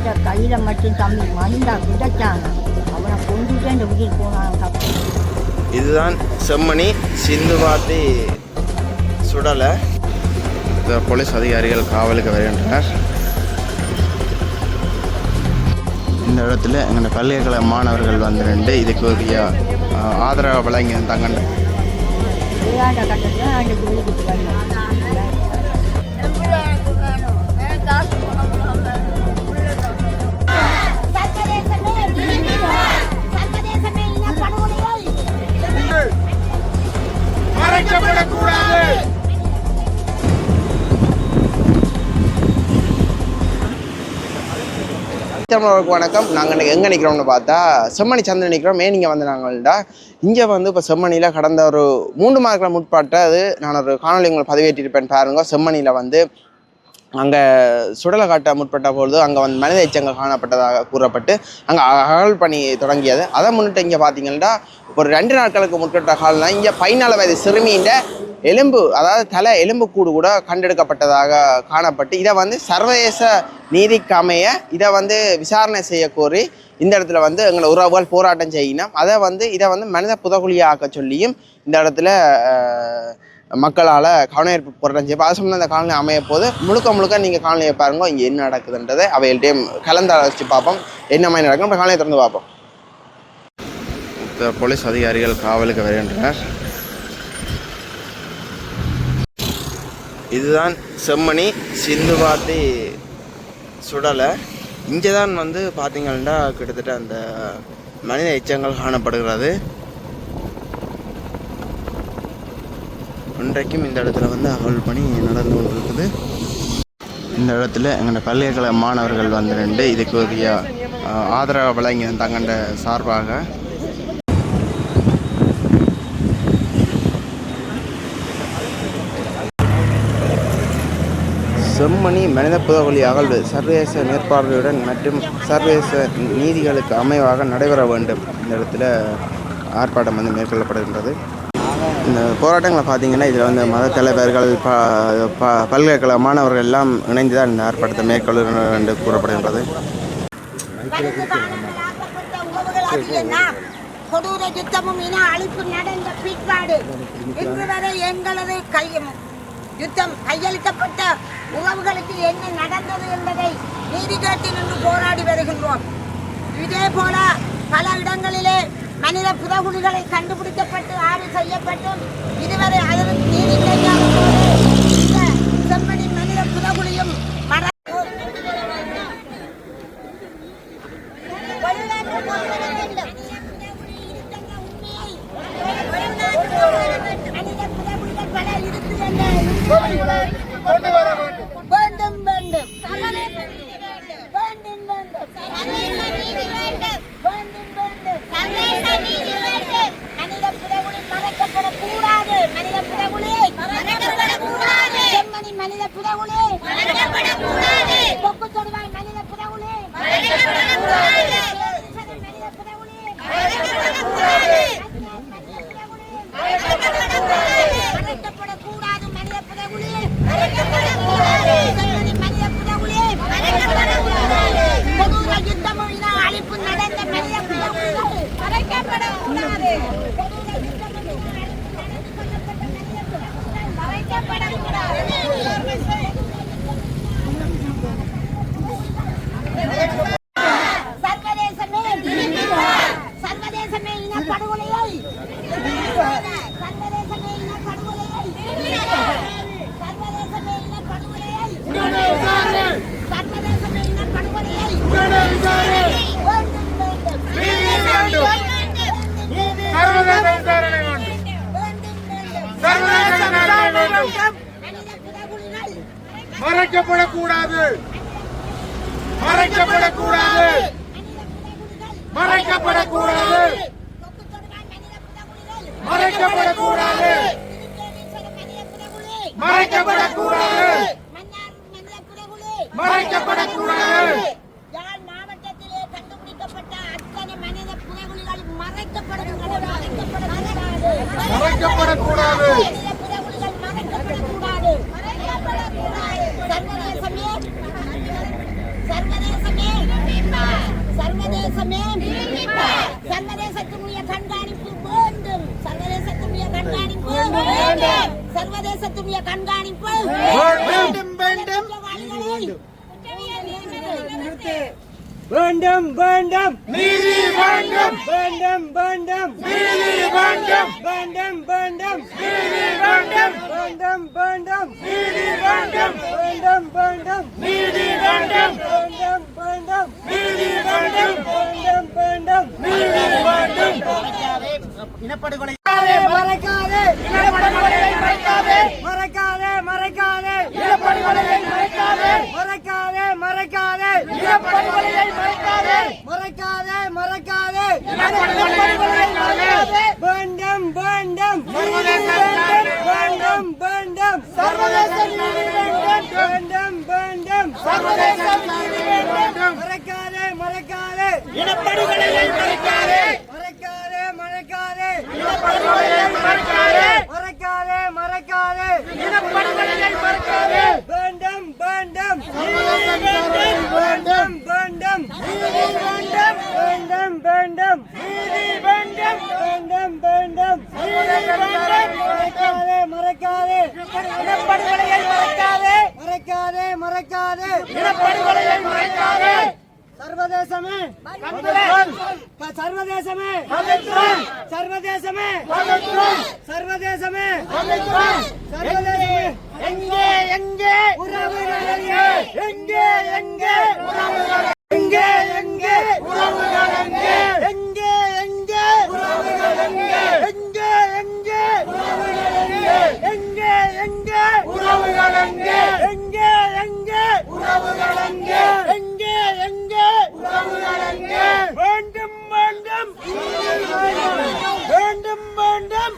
அந்த கையில் மட்டும் தம்பி மண்டா குடைச்சாங்க அவனை கொண்டுட்டு அந்த உயிர் போனாங்க இதுதான் செம்மணி சிந்து பாத்தி சுடலை. இந்த போலீஸ் அதிகாரிகள் காவலுக்கு வருகின்றனர். இந்த இடத்துல எங்களோட பல்கலைக்கழக மாணவர்கள் வந்து ரெண்டு இதுக்கு உரிய ஆதரவு வழங்கி தங்கண்ட விளையாட்ட கட்டத்தில் தமிழர்களுக்கு வணக்கம். நாங்கள் எங்கே நிற்கிறோம்னு பார்த்தா செம்மணி சந்திரன் நிற்கிறோம் ஏன் நீங்கள் வந்து நாங்கள்டா. இங்கே வந்து இப்போ செம்மணியில் கடந்த ஒரு மூன்று மார்க்கில் முற்பட்ட அது நான் ஒரு காணொலி உங்களை பதிவேற்றிருப்பேன் பாருங்கள் செம்மணியில் வந்து அங்கே சுடலை காட்ட முற்பட்ட பொழுது அங்கே வந்து மனித எச்சங்கள் காணப்பட்டதாக கூறப்பட்டு அங்கே அகல் பணி தொடங்கியது. அதை முன்னிட்டு இங்கே பார்த்தீங்கன்னா ஒரு ரெண்டு நாட்களுக்கு முற்பட்ட காலம்லாம் இங்கே பதினாலு வயது சிறுமியின் எலும்பு அதாவது தலை எலும்பு கூடு கூட கண்டெடுக்கப்பட்டதாக காணப்பட்டு இதை வந்து சர்வதேச நீதிக்கு அமைய இதை வந்து விசாரணை செய்ய கோரி இந்த இடத்துல வந்து எங்களை உறவுகள் போராட்டம் செய்யணும் அதை வந்து இதை வந்து மனித புதகுலியாக்க சொல்லியும் இந்த இடத்துல மக்களால் கவனஈர்ப்பு போராட்டம் செய்ய அது சம்மந்தம் அந்த காலனி அமைய போது முழுக்க முழுக்க நீங்கள் காலனியை பாருங்க இங்கே என்ன நடக்குதுன்றதை அவைகள்டையும் கலந்தாலோசித்து பார்ப்போம். என்ன மாதிரி நடக்கும் இப்போ காலனியை திறந்து பார்ப்போம். போலீஸ் அதிகாரிகள் காவலுக்கு வருகின்றனர். இதுதான் செம்மணி சிந்து பாத்தி சுடலை. இங்கே தான் வந்து பார்த்தீங்கன்னா கிட்டத்தட்ட அந்த மனித எச்சங்கள் காணப்படுகிறது. இன்றைக்கும் இந்த இடத்துல வந்து அகல் பணி நடந்து கொண்டிருக்குது. இந்த இடத்துல எங்களோட பல்கலைக்கழக மாணவர்கள் வந்து ரெண்டு இதுக்கு உரிய ஆதரவு வழங்கி தங்கண்ட சார்பாக. செம்மணி மனித புதவழி அகழ்வு சர்வதேச மேற்பார்வையுடன் மற்றும் சர்வதேச நீதிகளுக்கு அமைவாக நடைபெற வேண்டும். இந்த இடத்துல ஆர்ப்பாட்டம் வந்து மேற்கொள்ளப்படுகின்றது. இந்த போராட்டங்களை பார்த்தீங்கன்னா இதில் வந்து மத தலைவர்கள் ப ப- பல்கலைக்கழக மாணவர்கள் எல்லாம் இணைந்து தான் இந்த ஆர்ப்பாட்டத்தை மேற்கொள்ள என்று கூறப்படுகின்றது. கொடூர யுத்தமும் இன அழிப்பு நடந்த பிற்பாடு இன்று வரை எங்களது கையும் யுத்தம் கையளிக்கப்பட்ட உறவுகளுக்கு என்ன நடந்தது என்பதை நீதி கேட்டு நின்று போராடி வருகின்றோம். இதே போல பல இடங்களிலே மனித புதகுலிகளை கண்டுபிடிக்கப்பட்டு ஆய்வு செய்யப்பட்டும். இதுவரை அதற்கு நீதி கிடைக்காத போது இந்த செம்மணி மனித புதகுலியும் மர கொண்டு வர வேண்டும் வேண்டும் வேண்டும் வேண்டும் வேண்டும் வேண்டும் வேண்டும் மனித புதகுலி மறைக்கப்படக்கூடாது மனித புதகுலி செம்மணி மனித புதகுலி கொக்கு தொடுவாய் மனித புதகுலி மனித புதகுலி மறைக்கப்படக்கூடாது மனித புதகுலி செம்மணி மனித புதகுலி கொடூர யுத்தமும் இன அழிப்பு நடந்த மனித புதகுலிகள் மறைக்கப்படக்கூடாது கொடூர யுத்தமும் இன அழிப்பு நடந்து கொல்லப்பட்ட மனித புதகுலிகள் மறைக்கப்படக்கூடாது. மறைக்கப்படக்கூடாது. மறைக்கப்படக்கூடாது. மறைக்கப்படக்கூடாது மறைக்கப்படக்கூடாது மறைக்கப்படக்கூடாது யாழ் மாவட்டத்திலே கண்டுபிடிக்கப்பட்ட அத்தனை மனித புதைகுழிகள் மறைக்கப்படக்கூடாது மறைக்கப்படக்கூடாது மறைக்கப்படக்கூடாது மனித புதைகுழிகள் மறைக்கப்படக்கூடாது மறைக்கப்படக்கூடாது சர்வதேசமே சர்வதேசமே சர்வதேசமே சர்வதேசத்தினுடைய கண்காணிப்பு வேண்டும் சர்வதேசத்தினுடைய கண்காணிப்பு வேண்டும் சர்வதேசத்தினுடைய கண்காணிப்பு. வேண்டும் வேண்டும். வேண்டும் வேண்டும். நீதி வேண்டும். வேண்டும் வேண்டும். நீதி வேண்டும். வேண்டும் வேண்டும். நீதி வேண்டும். வேண்டும் வேண்டும். நீதி வேண்டும். வேண்டும் வேண்டும். நீதி வேண்டும். வேண்டும் வேண்டும். நீதி வேண்டும். வேண்டும் வேண்டும். நீதி வேண்டும். மறைக்காதே மறைக்காதே. இனப்படுகொலையை மறைக்காதே. மறைக்காதே மறைக்காதே. இனப்படுகொலையை மறைக்காதே. மறைக்காதே மறைக்காதே. இனப்படுகொலையை மறைக்காதே. மறைக்காதே மறைக்காதே. இனப்படுகொலையை மறைக்காதே. வேண்டும் வேண்டும். வேண்டும் வேண்டும் நீதி வேண்டும். வேண்டும் வேண்டும். சர்வதேச நீதி வேண்டும். மறைக்காதே மறைக்காதே. இனப்படுகொலையை மறைக்காதே. மறைக்காதே மறைக்காதே. இனப்படுகொலையை மறைக்காதே. மறைக்காதே மறைக்காதே. இனப்படுகொலையை மறைக்காதே வேண்டும் வேண்டும் வேண்டும் வேண்டும் வேண்டும் வேண்டும் நீதி வேண்டும் வேண்டும் வேண்டும் மறைக்காதே மறைக்காதே இனப்படுகொலையை மறைக்காதே மறைக்காதே மறைக்காதே இனப்படுகொலையை மறைக்காதே சர்வதேசமே கண்டனம். சர்வதேசமே கண்டனம். சர்வதேசமே கண்டனம். சர்வதேசமே கண்டனம். சர்வதேசமே எங்கே எங்கே உறவுகள் எங்கே எங்கே எங்கே உறவுகள் எங்கே எங்கே உறவுகள் எங்கே எங்கே எங்கே உறவுகள் எங்கே எங்கே எங்கே உறவுகள் எங்கே எங்கே எங்கே உறவுகள் எங்கே எங்கே எங்கே உறவுகள் எங்கே எங்கே எங்கே உறவுகள் எங்கே வேண்டும் வேண்டும் வேண்டும் வேண்டும்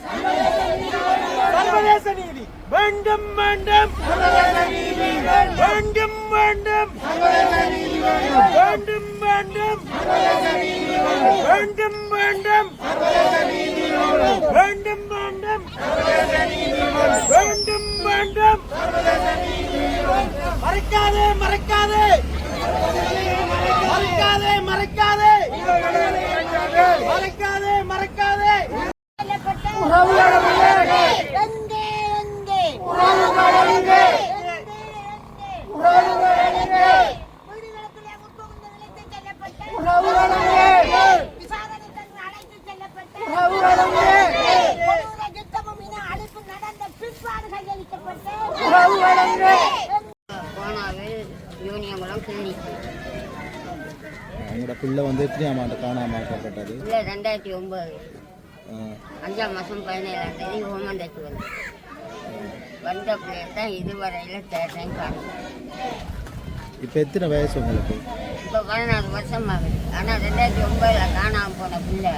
சர்வதேச நீதி வேண்டும் வேண்டும் சர்வதேச நீதி வேண்டும் வேண்டும். வேண்டும் வேண்டும். வேண்டும் வேண்டும். வேண்டும் வேண்டும். வேண்டும் வேண்டும். வேண்டும் வேண்டும் வேண்டும் மறைக்காதே மறைக்காதே. மறைக்காதே மறைக்காதே. மறைக்காதே மறைக்காதே எங்கே எங்கே உறவுகள் எங்கே உறவுகள் எங்கே வீடுகளுக்குள்ளே உட்புகுந்து விளைத்து செல்லப்பட்ட உறவுகள் எங்கே விசாரணைக்கு அழைத்து செல்லப்பட்ட உறவுகள் எங்கே கொடூர யுத்தமும் இன அழிப்பு நடந்த பிற்பாடு கையளிக்கப்பட்ட உறவுகள் எங்கே கோனாவில் யூனியங்குளம் கிளினிக் உங்களோட பிள்ளை வந்து ஆக்கப்பட்டது? இல்லை ரெண்டாயிரத்தி ஒம்பது அஞ்சாம் மாதம் பதினேழாம் தேதி ஹோமன் டேக்கு வந்து வந்த பிள்ளைய தான் இதுவரையில் டைம் காணும். இப்போ எத்தனை வயசு உங்களுக்கு? இப்போ பதினாறு வருஷம் ஆகுது. ஆனால் ரெண்டாயிரத்தி ஒம்பதில் காணாமல் போன பிள்ளை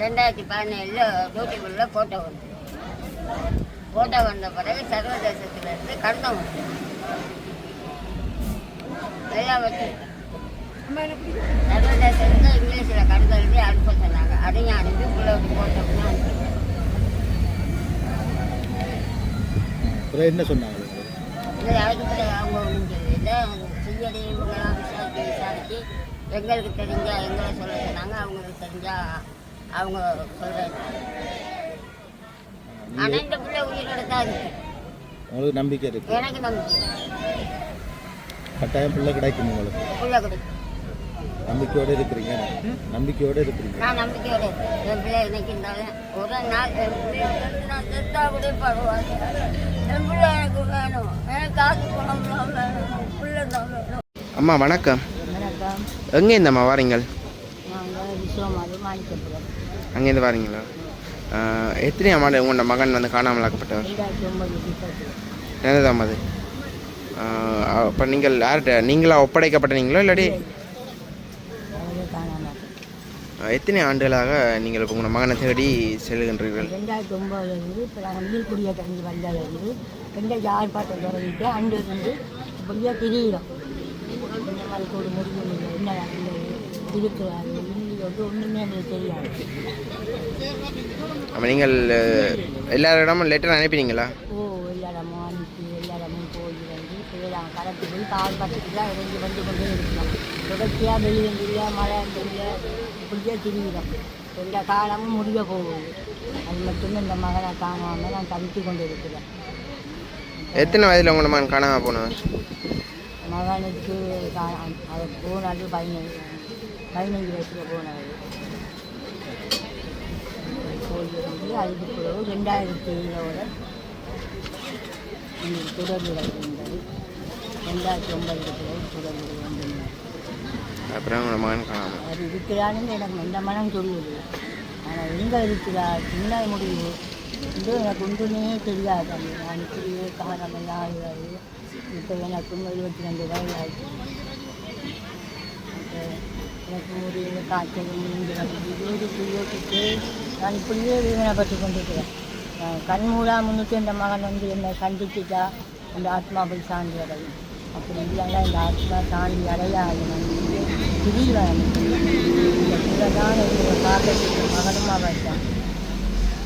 ரெண்டாயிரத்தி பதினேழில் டியூட்டிக்குள்ளே ஃபோட்டோ வந்து. ஃபோட்டோ வந்த பிறகு சர்வதேசத்துலேருந்து கடிதம் வந்து. எல்லாம் வச்சு சர்வதேசத்துக்கு இங்கிலீஷில் கடிதம் எழுதி அனுப்ப சொன்னாங்க. அதையும் அனுப்பி பிள்ளை விட்டு போட்டோம்னா என்ன சொன்னாங்க? இல்லை அதுக்கு பிறகு அவங்க ஒன்றும் சொல்லல இவங்கெல்லாம் விசாரித்து விசாரித்து எங்களுக்கு தெரிஞ்சா எங்களை சொல்ல சொன்னாங்க அவங்களுக்கு தெரிஞ்சா அவங்க சொல்கிறேன் ஆனால் இந்த பிள்ளை உயிரோட தான் இருக்கு. உங்களுக்கு நம்பிக்கை இருக்கு. எனக்கு நம்பிக்கை கட்டாயம் பிள்ளை கிடைக்கும் உங்களுக்கு. பிள்ளை கிடைக்கும். நம்பிக்கையோடு இருக்கிறீங்க. நம்பிக்கையோடு இருக்கிறீங்க. நான் நம்பிக்கையோட என் பிள்ளை இன்னைக்கு இருந்தாலும் ஒரு நாள் என் பிள்ளை நான் செத்தா கூட பரவாயில்ல. அம்மா வணக்கம். எங்கே இருந்தம்மா வாரீங்கள்? அங்கேருந்து வாரீங்களா? எத்தனை எத்தனையாம் ஆண்டு உங்களோட மகன் வந்து காணாமல் ஆக்கப்பட்டவர் என்னதாம் அது அப்போ நீங்கள் யார்கிட்ட நீங்களா ஒப்படைக்கப்பட்டீங்களோ இல்லாட்டி எத்தனை ஆண்டுகளாக நீங்கள் இப்போ உங்களோட மகனை தேடி செல்கின்றீர்கள்? ரெண்டாயிரத்தி ஒம்பதுலேருந்து இப்போ நாங்கள் நீர்க்குடியை கரைஞ்சி வந்ததுலேருந்து ரெண்டாயிரத்தி யார் பாட்டை தொடங்கிட்டு அண்டு இருந்து இப்படியே திரியிறோம். இந்த மாதிரி ஒரு முடிவு என்ன இருக்கிறாரு இல்லையோட்டு ஒன்றுமே எங்களுக்கு தெரியாது. அப்போ நீங்கள் அஹ், எல்லாரிடமும் லெட்டர் அனுப்பினீங்களா? ஓ எல்லாரமும் அனுப்பி எல்லாரமும் போய் வந்து இப்போ நாங்கள் கடத்தி போய் பால் பத்துக்கு தான் இறங்கி வந்து கொண்டே இருக்கிறோம் தொடர்ச்சியாக வெயில் இல்லை மழை இல்லை இப்படியே திரிகிறோம் எந்த காலமும் முடிய போகுது. அது மட்டும் இந்த மகனை காணாமல் நான் தவித்து கொண்டு இருக்கிறேன் எத்தனை வயதில் உங்களோட மகன் காணாமல் போனவர் மகனுக்கு அவர் போனது பதினஞ்சு பதினஞ்சு வயசுல போனவர் அதுக்கு பிறகு ரெண்டாயிரத்தி ஏழோட தொடர்புகள் இருந்தது ரெண்டாயிரத்தி ஒன்பதுக்கு பிறகு வந்திருந்தது அப்புறம் உங்களோட மகன் காணாமல் அவர் இருக்கிறான்னு எனக்கு எந்த மனம் சொல்லுது. ஆனால் எங்கே இருக்கிறார் என்ன முடிவு இது எனக்கு ஒன்றுமே தெரியாது. அது நான் இப்படியே காரணமெல்லாம் ஆகிறாரு இப்போ எனக்கு இருபத்தி ரெண்டு வயது ஆயிடுச்சு. எனக்கு ஒரு காய்ச்சல் மூன்று யோசித்து யோசித்து நான் இப்படியே வேதனைப்பட்டு கொண்டிருக்கிறேன். நான் கண் மூடா முன்னுக்கு இந்த மகன் வந்து என்னை சந்திச்சுட்டா அந்த ஆத்மா போய் சாந்தி அடையும். அப்படி இல்லைன்னா இந்த ஆத்மா சாந்தி அடையாது. நான் திடீர்வேன் இந்த பிள்ளைதான் என்னோட காக்கத்துக்கு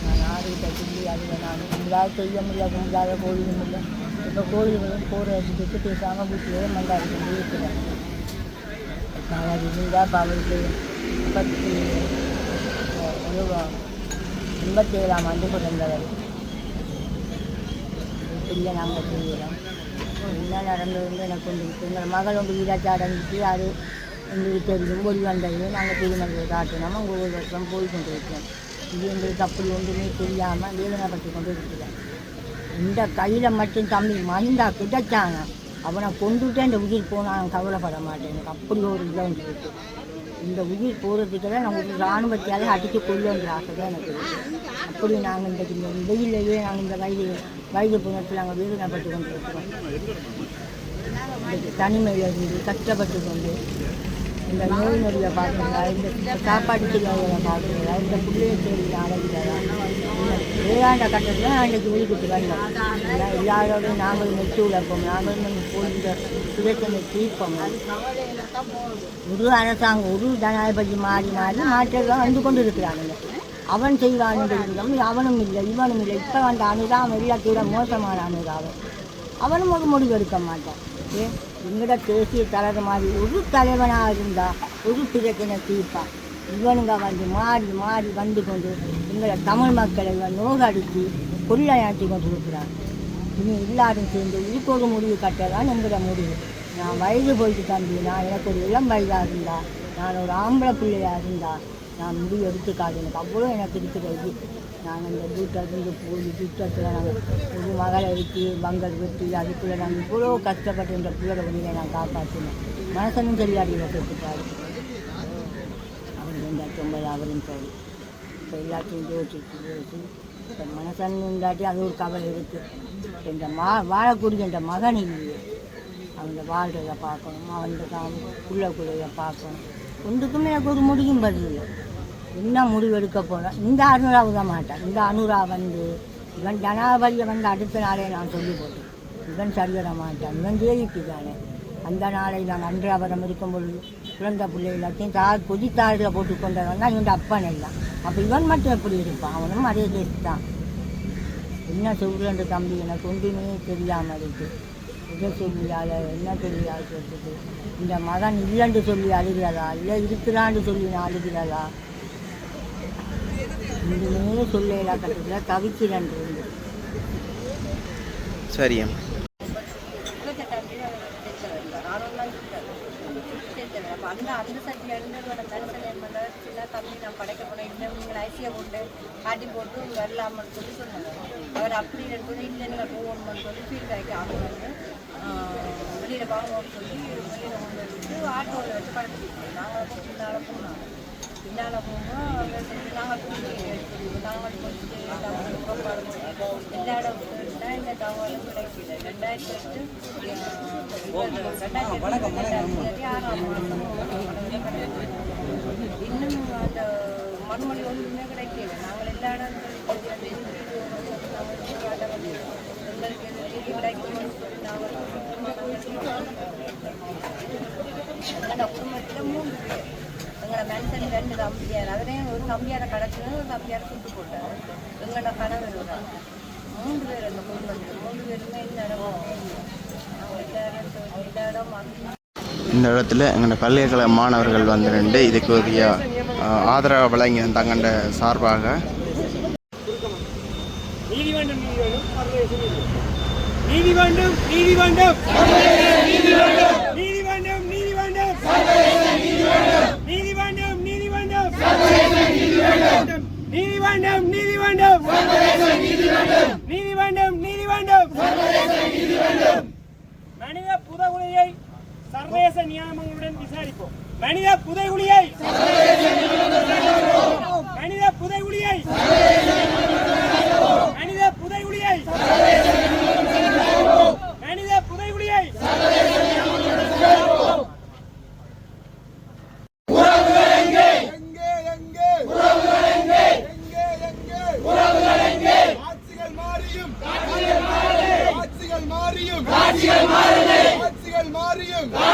நான் ஆறுகிட்ட சொல்லி அதில் நான் உங்களால் செய்ய முடியல உங்களால் கோயிலும் இல்லை இப்போ கோயில்களும் போகிற வச்சுட்டு பேசாமல் வீட்டிலேயே மண்டாடி கொண்டு இருக்கிறேன் அவர் இருந்தால் இப்போ முப்பத்தி எண்பத்தி ஏழாம் ஆண்டு பிறந்தவர் பெரிய நாங்கள் செய்கிறோம் என்ன நடந்ததுன்னு எனக்கு ஒன்று எங்கள் மகள் ஒன்று வீடாச்சு அடைஞ்சிட்டு அது எங்களுக்கு தெரியும். ஒளி வந்தது நாங்கள் திருமணத்தை காட்டினோம். ஒவ்வொரு ஒரு வருஷம் போய் கொண்டு இருக்கோம் இது எங்களுக்கு அப்படி ஒன்றுமே தெரியாமல் வேதனைப்பட்டு கொண்டு இருக்கிறேன் இந்த கையில் மட்டும் தம்பி மனிதா கிடைச்சாங்க. அவனை கொண்டுட்டு இந்த உயிர் போனான் கவலைப்பட மாட்டேன். எனக்கு அப்படி ஒரு இதை இருக்கு இந்த உயிர் போகிறதுக்கு தான் நான் ஒரு இராணுவத்தையால் அடித்து கொள்ளுன்ற ஆசை தான் எனக்கு அப்படி நாங்கள் இந்த இந்த நாங்கள் இந்த வயது வயது புணத்தில் நாங்கள் வேதனைப்பட்டு கொண்டு இருக்கிறோம் தனிமையில் இருந்து கஷ்டப்பட்டு கொண்டு இந்த நோய் நொடியை பார்க்குறதா இந்த சாப்பாடு சிலைகளை பார்க்குறதா இந்த பிள்ளைய தேடி அழைக்கிறதா வேளாண்ட கட்டத்தில் அன்றைக்கு வீட்டுக்கு வந்தோம் எல்லாரோடையும் நாங்களும் நெட்டு உழைப்போம் நாங்களும் போய் இந்த தீர்ப்போம். ஒரு அரசாங்கம் ஒரு ஜனாதிபதி மாறி மாறி மாற்றெல்லாம் வந்து கொண்டு இருக்கிறாங்க அவன் செய்வான் அவனும் இல்லை இவனும் இல்லை. இப்போ வந்த அணுதான் எல்லாத்தோட மோசமான அனுதாபம். அவனும் ஒரு முடிவு எடுக்க மாட்டான். ஏ எங்கட தேசிய தலைவர் மாதிரி ஒரு தலைவனாக இருந்தால் ஒரு பிரச்சனை தீர்ப்பான் இவனுங்க வந்து மாறி மாறி வந்து கொண்டு எங்களை தமிழ் மக்களை இவன் நோகடித்து கொள்ளையாட்டி கொண்டு இருக்கிறான் இனி எல்லாரும் சேர்ந்து இதுக்கு ஒரு முடிவு கட்டதான் எங்களோட முடிவு. நான் வயது போயிட்டு தம்பி நான் எனக்கு ஒரு இளம் வயதாக இருந்தா நான் ஒரு ஆம்பளை பிள்ளையாக இருந்தா நான் முடிவு எடுத்துக்காது எனக்கு அவ்வளோ எனக்கு இருக்கிறது. நாங்கள் இந்த வீட்டிலிருந்து போய் வீட்டத்தில் நாங்கள் ஒரு மகளை இருக்கு மங்கள் வெட்டி அதுக்குள்ளே நாங்கள் இவ்வளோ கஷ்டப்பட்டு இந்த பிள்ளைகளை வந்து நான் காப்பாற்றினேன் மனசனும் தெரியாடியில் கேட்டுப்பாரு அவர் ரெண்டாயிரத்தி ஒன்பது அவரும் சரி. இப்போ எல்லாத்தையும் யோசிச்சு யோசிச்சு இப்போ மனசன் இருந்தாட்டி அது ஒரு கவலை இருக்குது இந்த மா வாழக்கூடிய இந்த மகன் இல்லையே. அவங்க வாழ்கிறத பார்க்கணும். அவன் தான் உள்ள குள்ளைய பார்க்கணும். ஒன்றுக்குமே எனக்கு ஒரு முடியும் பதில் என்ன முடிவு எடுக்க போகிறேன் இந்த அனுரா விட மாட்டேன் இந்த அனுரா வந்து இவன் ஜனாதிபதியை வந்து அடுத்த நாளே நான் சொல்லி போட்டேன். இவன் சரியிட மாட்டான். இவன் தேவிக்கு தானே. அந்த நாளை நான் அன்றாவரம் இருக்கும் பொழுது குழந்தை பிள்ளை எல்லாத்தையும் தார் பொதித்தாரில் போட்டு கொண்டவன் தான் இவன் அப்பன் எல்லாம். அப்போ இவன் மட்டும் எப்படி இருப்பான்? அவனும் அதே கேஸ் தான். என்ன சொல்கிறேன் தம்பி? எனக்கு ஒன்றுமே தெரியாமல் இருக்கு. எதை சொல்லியால என்ன சொல்லியால் சொல்லிட்டு இந்த மகன் இல்லைன்னு சொல்லி அழுகிறதா? இல்லை இருக்கிறான்னு சொல்லி நான் அழுகிறதா? ஒன்றுமே சொல்லல கட்டத்தில் தவிக்கிறேன் அப்போ அந்த அந்த சக்தி எழுந்ததோட தரிசனம் என்பதை சின்ன தம்பி நான் படைக்க போனேன் இல்லை நீங்கள் ஐசியை கொண்டு காட்டி போட்டு வரலாமல் சொல்லி. சொன்னாங்க அவர் அப்படி எடுத்து இல்லை நீங்கள் போகணும்னு சொல்லி ஃபீட்பேக் அவங்க வந்து வெளியில் வாங்குவோம்னு சொல்லி வெளியில் கொண்டு ஆட்டோவில் வச்சு படுத்துட்டு நாங்கள் பின்னால் போனோம் அவங்க சொல்லி நாங்கள் எடுத்து நாங்கள் பண்ணி எல்லா இடத்துல இந்த தகவலும் கிடைக்கல. ரெண்டாயிரத்தி எட்டு ரெண்டாயிரத்தி ஆறாம் இன்னும் அந்த மறுமொழி ஒன்றுமே கிடைக்கல. நாங்கள் எல்லா இடங்களும் எங்களுக்கு எது சொல்லி நாங்கள் எங்களோட குடும்பத்தில் மூன்று பேர். எங்களோட மனுஷன் ரெண்டு தம்பியார். அதுலேயும் ஒரு தம்பியாரை கடத்தினு ஒரு தம்பியாரை சுட்டு போட்டார். எங்களோட கணவர் ஒரு. மூன்று பேர் அந்த குடும்பத்தில் மூன்று பேருமே இந்த இடம் எல்லா இடம் இந்த இடத்துல எங்களோட பல்கலைக்கழக மாணவர்கள் வந்து நின்று இதுக்குரிய அஹ், ஆதரவு வழங்கி தங்கண்ட சார்பாக நீதி வேண்டும் நீதி வேண்டும் நீதி வேண்டும் நீதி வேண்டும் நீதி வேண்டும் நீதி வேண்டும் நீதி வேண்டும் நீதி வேண்டும். நீதி வேண்டும் நீதி வேண்டும். மனித புதகுலியை சர்வதேச நியமங்களுடன் விசாரிப்போம். மனித புதைகுலியை மனித புதைகுலியை Bye.